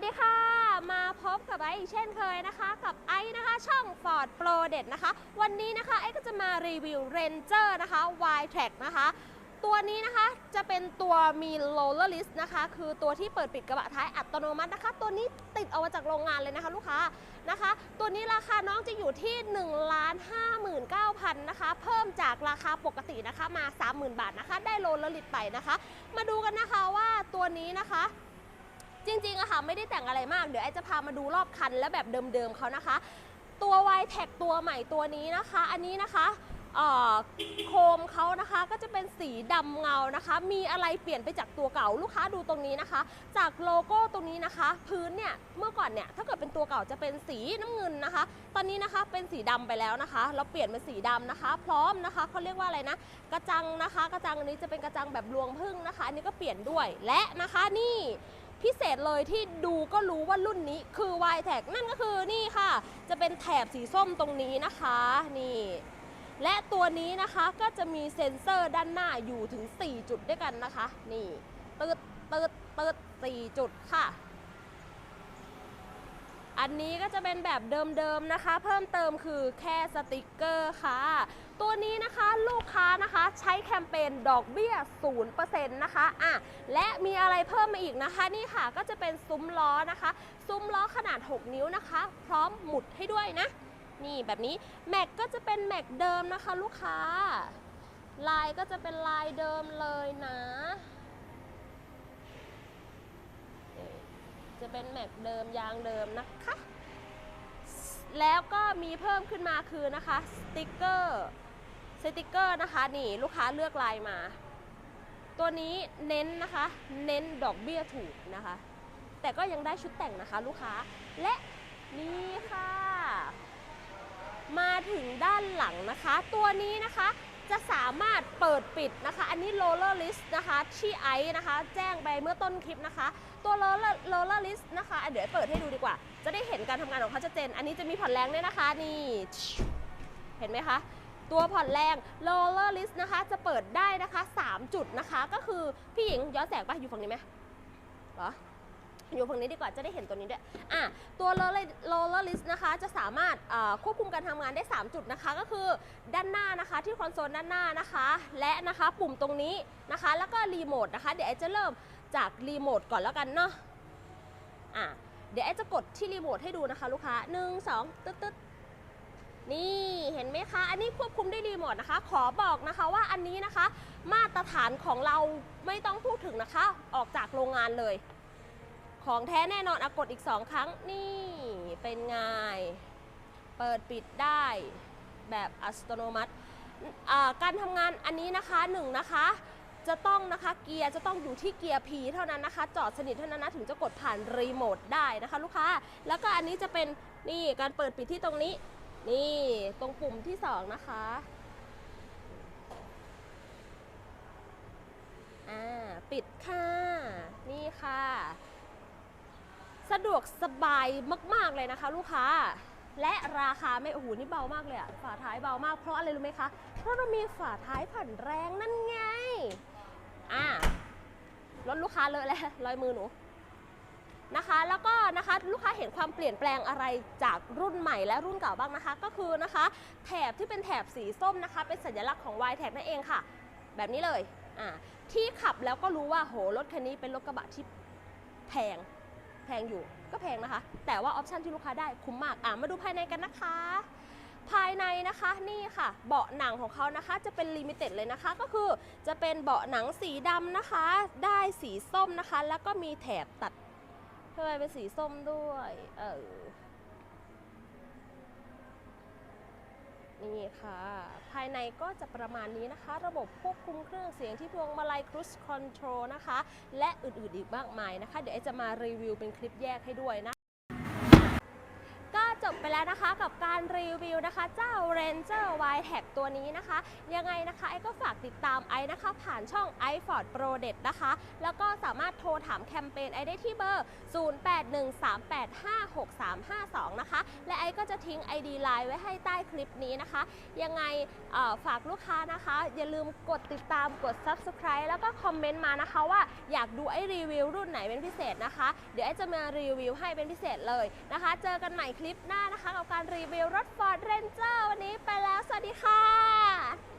สดีค่ะ มาพบกับไอซ์เช่นเคยนะคะ กับไอซ์นะคะช่อง Ford Pro เด็ดนะคะ วันนี้นะคะไอซ์ก็จะมารีวิว Ranger นะคะ Y Track นะคะ ตัวนี้นะคะจะเป็นตัวมี roller list นะคะ คือตัวที่เปิดปิดกระบะท้ายอัตโนมัตินะคะ ตัวนี้ติดเอามาจากโรงงานเลยนะคะลูกค้านะคะ ตัวนี้ราคาน้องจะอยู่ที่1 5 9 0 0 0นะคะ เพิ่มจากราคาปกตินะคะมา 30,000 บาทนะคะ ได้โลละลิตรไปนะคะ มาดูกันนะคะว่าตัวนี้นะคะ จริงๆอะค่ะไม่ได้แต่งอะไรมาก เดี๋ยวไอจะพามาดูรอบคันและแบบเดิมๆเขานะคะ ตัว y t e c ตัวใหม่ตัวนี้นะคะ อันนี้นะคะโคมเขานะคะก็จะเป็นสีดำเงานะคะ มีอะไรเปลี่ยนไปจากตัวเก่าลูกค้าดูตรงนี้นะคะ จากโลโก้ตรงนี้นะคะ พื้นเนี่ยเมื่อก่อนเนี่ยถ้าเกิดเป็นตัวเก่าจะเป็นสีน้ำเงินนะคะ ตอนนี้นะคะเป็นสีดำไปแล้วนะคะ เราเปลี่ยนเป็นสีดำนะคะ พร้อมนะคะเขาเรียกว่าอะไรนะ กระจังนะคะ กระจังอันนี้จะเป็นกระจังแบบรวงพึ่งนะคะ อันนี้ก็เปลี่ยนด้วยและนะคะนี่ พิเศษเลยที่ดูก็รู้ว่ารุ่นนี้คือ y t a g นั่นก็คือนี่ค่ะ จะเป็นแถบสีส้มตรงนี้นะคะนี่และตัวนี้นะคะก็จะมีเซ็นเซอร์ด้านหน้าอยู่ถึง 4 จุดด้วยกันนะคะ นี่ตืดตืดตืด4จุดค่ะ อันนี้ก็จะเป็นแบบเดิมๆนะคะ เพิ่มเติมคือแค่สติกเกอร์ค่ะ ตัวนี้นะคะลูกค้านะคะใช้แคมเปญดอกเบี้ย 0%นะคะอะและมีอะไรเพิ่มมาอีกนะคะนี่ค่ะก็จะเป็นซุ้มล้อนะคะ ซุ้มล้อขนาด 6 นิ้วนะคะ พร้อมหมุดให้ด้วยนะ นี่แบบนี้แม็กก็จะเป็นแม็กเดิมนะคะลูกค้า ลายก็จะเป็นลายเดิมเลยนะจะเป็นแม็กเดิมยางเดิมนะคะ แล้วก็มีเพิ่มขึ้นมาคือนะคะ สติกเกอร์ สติกเกอร์นะคะนี่ลูกค้าเลือกลายมา ตัวนี้เน้นนะคะ เน้นดอกเบี้ยถูกนะคะ แต่ก็ยังได้ชุดแต่งนะคะลูกค้าและนี่ค่ะ มาถึงด้านหลังนะคะ ตัวนี้นะคะจะสามารถเปิดปิดนะคะ อันนี้ roller list นะคะที่ไอซ์นะคะ แจ้งไปเมื่อต้นคลิปนะคะ ตัว roller roller list นะคะ เดี๋ยวเปิดให้ดูดีกว่า จะได้เห็นการทำงานของเขาชัดเจน อันนี้จะมีผ่อนแรงด้วยนะคะ นี่ เห็นไหมคะ ตัวผ่อนแรง roller list นะคะ จะเปิดได้นะคะ 3 จุดนะคะ ก็คือพี่หญิงย้อนแสงปะอยู่ฝั่งนี้ไหมเหรออยู่ฝั่งนี้ดีกว่าจะได้เห็นตัวนี้ด้วยอะตัว roller roller list นะคะ จะสามารถควบคุมการทำงานได้ 3 จุดนะคะ ก็คือด้านหน้านะคะที่คอนโซลด้านหน้านะคะ และนะคะปุ่มตรงนี้นะคะ แล้วก็รีโมทนะคะ เดี๋ยวไอจะเริ่มจากรีโมทก่อนแล้วกันเนาะอะเดี๋ยวไอจะกดที่รีโมทให้ดูนะคะ ลูกค้า 1 2 ตึ๊ดตึ๊ด นี่เห็นไหมคะ อันนี้ควบคุมด้วยรีโมทนะคะ ขอบอกนะคะว่าอันนี้นะคะ มาตรฐานของเราไม่ต้องพูดถึงนะคะ ออกจากโรงงานเลย ของแท้แน่นอนอะกดอีก 2 ครั้งนี่เป็นไงเปิดปิดได้แบบอัตโนมัติการทำงานอันนี้นะคะหนึ่งนะคะจะต้องนะคะเกียร์จะต้องอยู่ที่เกียร์ P เท่านั้นนะคะ จอดสนิทเท่านั้นนะถึงจะกดผ่านรีโมทได้นะคะ ลูกค้า แล้วก็อันนี้จะเป็นนี่การเปิดปิดที่ตรงนี้ นี่ตรงปุ่มที่2นะคะอ่าปิดค่ะ นี่ค่ะ สะดวกสบายมาก ๆ เลยนะคะ ลูกค้า และราคาไม่โอ้โหนี่เบามากเลยอะฝาท้ายเบามากเพราะอะไรรู้ไหมคะ เพราะเรามีฝาท้ายผ่อนแรงนั่นไง อ่ารถลูกค้าเลอะแล้วรอยมือหนู นะคะ แล้วก็นะคะลูกค้าเห็นความเปลี่ยนแปลงอะไรจากรุ่นใหม่และรุ่นเก่าบ้างนะคะ ก็คือนะคะแถบที่เป็นแถบสีส้มนะคะ เป็นสัญลักษณ์ของ y t a g นั่นเองค่ะ แบบนี้เลยอ่าที่ขับแล้วก็รู้ว่าโหรถคันนี้เป็นรถกระบะที่แพงแพงอยู่ก็แพงนะคะ แต่ว่าออปชันที่ลูกค้าได้คุ้มมากอะมาดูภายในกันนะคะภายในนะคะนี่ค่ะ เบาะหนังของเขานะคะจะเป็นลิมิเต็ดเลยนะคะ ก็คือจะเป็นเบาะหนังสีดำนะคะ ได้สีส้มนะคะ แล้วก็มีแถบตัด ทำไมเป็นสีส้มด้วย เออ นี่ค่ะ ภายในก็จะประมาณนี้นะคะ ระบบควบคุมเครื่องเสียงที่พวงมาลัย Cruise Control นะคะ และอื่นๆอีกมากมายนะคะ เดี๋ยวจะมารีวิวเป็นคลิปแยกให้ด้วยนะ บไปแล้วนะคะ กับการรีวิวนะคะ เจ้า Ranger y t a g ตัวนี้นะคะ ยังไงนะคะไอ้ก็ฝากติดตามไอ้นะคะ ผ่านช่อง i f o r d Pro Det นะคะ แล้วก็สามารถโทรถามแคมเปญไอ้ได้ที่เบอร์ 0813856352 นะคะ และไอ้ก็จะทิ้ง ID Line ไว้ให้ใต้คลิปนี้นะคะ ยังไงฝากลูกค้านะคะ อย่าลืมกดติดตามกด Subscribe แล้วก็คอมเมนต์มานะคะว่าอยากดูไอ้รีวิวรุ่นไหนเป็นพิเศษนะคะ เดี๋ยวไอ้จะมารีวิวให้เป็นพิเศษเลยนะคะ เจอกันใหม่คลิปหน้านะคะ กับการรีวิวรถ Ford Ranger วันนี้ไปแล้ว สวัสดีค่ะ